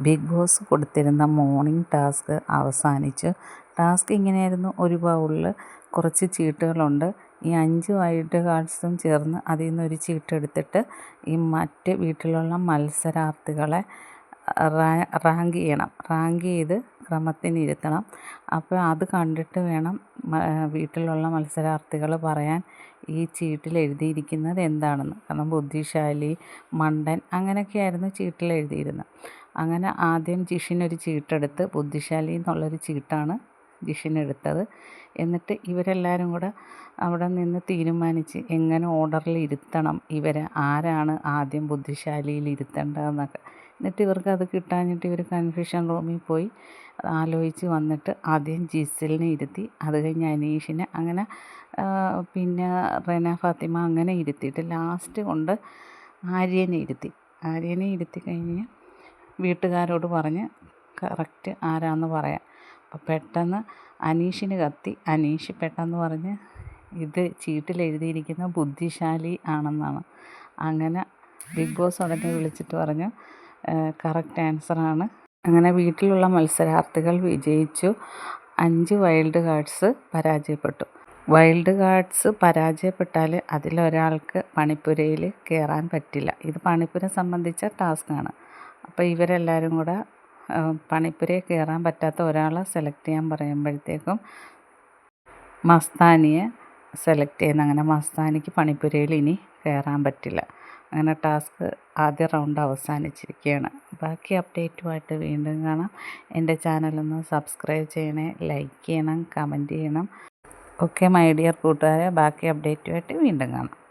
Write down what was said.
Big Boss കൊടുത്തിരുന്ന morning task അവസാനിച്ചു task ഇങ്ങനെയായിരുന്നു. ഒരു ബൗളിൽ കുറച്ച് ചീട്ടുകളുണ്ട്. ഈ അഞ്ച് വൈൽഡ് കാർഡ്സും ചേർന്ന് അതിൽ നിന്ന് ഒരു ചീട്ടെടുത്തിട്ട് ഈ മറ്റ് വീട്ടിലുള്ള മത്സരാർത്ഥികളെ റാങ്ക് ചെയ്യണം. റാങ്ക് ചെയ്ത് ക്രമത്തിനിരുത്തണം. അപ്പോൾ അത് കണ്ടിട്ട് വേണം വീട്ടിലുള്ള മത്സരാർത്ഥികൾ പറയാൻ ഈ ചീട്ടിൽ എഴുതിയിരിക്കുന്നത് എന്താണെന്ന്. കാരണം ബുദ്ധിശാലി മണ്ടൻ അങ്ങനെയൊക്കെയായിരുന്നു ചീട്ടിൽ എഴുതിയിരുന്നത്. അങ്ങനെ ആദ്യം ജിഷിനൊരു ചീട്ടെടുത്ത് ബുദ്ധിശാലി എന്നുള്ളൊരു ചീട്ടാണ് ജിഷിനെടുത്തത്. എന്നിട്ട് ഇവരെല്ലാവരും കൂടെ അവിടെ നിന്ന് തീരുമാനിച്ച് എങ്ങനെ ഓർഡറിൽ ഇരുത്തണം ഇവരെ ആരാണ് ആദ്യം ബുദ്ധിശാലിയിൽ ഇരുത്തേണ്ടതെന്നൊക്കെ എന്നിട്ട് ഇവർക്ക് അത് കിട്ടാഞ്ഞിട്ട് ഇവർ കൺഫ്യൂഷൻ റൂമിൽ പോയി. ആലോചിച്ച് വന്നിട്ട് ആദ്യം ജിസലിനെ ഇരുത്തി അത് കഴിഞ്ഞ് അനീഷിനെ അങ്ങനെ പിന്നെ റെന ഫാത്തിമ അങ്ങനെ ഇരുത്തിയിട്ട് ലാസ്റ്റ് കൊണ്ട് ആര്യനെ ഇരുത്തി. ആര്യനെ ഇരുത്തി കഴിഞ്ഞ് വീട്ടുകാരോട് പറഞ്ഞ് കറക്റ്റ് ആരാന്ന് പറയാം. അപ്പോൾ പെട്ടെന്ന് അനീഷിന് കത്തി. അനീഷ് പെട്ടെന്ന് പറഞ്ഞ് ഇത് ചീട്ടിൽ എഴുതിയിരിക്കുന്ന ബുദ്ധിശാലി ആണെന്നാണ്. അങ്ങനെ ബിഗ് ബോസ് ഉടനെ വിളിച്ചിട്ട് പറഞ്ഞു കറക്റ്റ് ആൻസറാണ് അങ്ങനെ വീട്ടിലുള്ള മത്സരാർത്ഥികൾ വിജയിച്ചു. അഞ്ച് വൈൽഡ് കാർഡ്സ് പരാജയപ്പെട്ടു. വൈൽഡ് കാർഡ്സ് പരാജയപ്പെട്ടാൽ അതിലൊരാൾക്ക് പണിപ്പുരയിൽ കയറാൻ പറ്റില്ല. ഇത് പണിപ്പുര സംബന്ധിച്ച ടാസ്ക്കാണ് അപ്പോൾ ഇവരെല്ലാവരും കൂടെ പണിപ്പുരയിൽ കയറാൻ പറ്റാത്ത ഒരാളെ സെലക്ട് ചെയ്യാൻ പറയുമ്പോഴത്തേക്കും മസ്താനിയെ സെലക്ട് ചെയ്യുന്ന അങ്ങനെ മസ്താനിക്ക് പണിപ്പുരയിൽ ഇനി കയറാൻ പറ്റില്ല. അങ്ങനെ ടാസ്ക് ആദ്യ റൗണ്ട് അവസാനിച്ചിരിക്കുകയാണ്. ബാക്കി അപ്ഡേറ്റുമായിട്ട് വീണ്ടും കാണാം. എന്റെ ചാനലൊന്ന് സബ്സ്ക്രൈബ് ചെയ്യണേ ലൈക്ക് ചെയ്യണം കമന്റ് ചെയ്യണം. ഓക്കെ മൈ ഡിയർ കൂട്ടുകാരെ ബാക്കി അപ്ഡേറ്റുമായിട്ട് വീണ്ടും കാണാം.